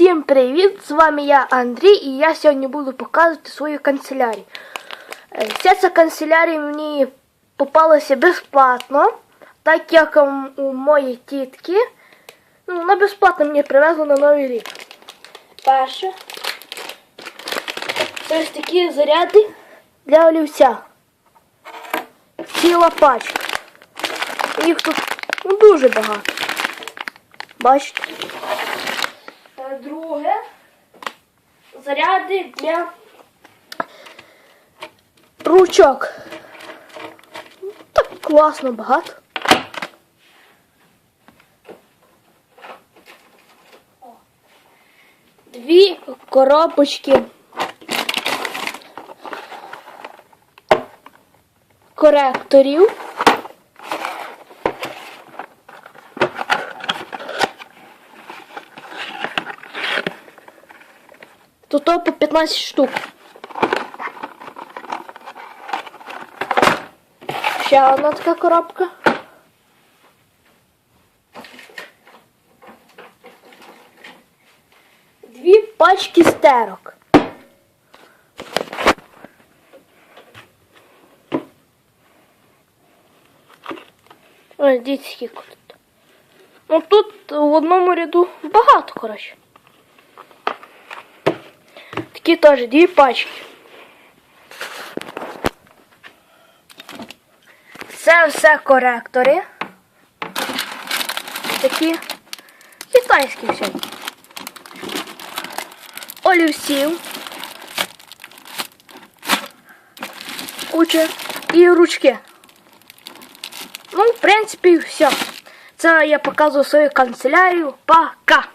Всім привіт! З вами я Андрій і я сьогодні буду показувати свою канцелярію. Е, Вся ця канцелярія мені попалася безплатно, так як у моєї тітки. Ну, вона безплатно мені привезла на Новий рік. Перше. Ось такі заряди для олівця. Ціла пачка. Їх тут ну, дуже багато. Бачите? Друге. Заряди для ручок. Так класно багато. Дві коробочки. Коректорів. Тут по 15 штук. Ще одна така коробка. Дві пачки стерок. Ой, дивіться, скільки тут. Ну тут в одному ряду багато, коротше. Такі теж дві пачки. Це все коректори. Такі китайські всі. Олівців. Куча і ручки. Ну, в принципі, все. Це я показую свою канцелярію. Пока!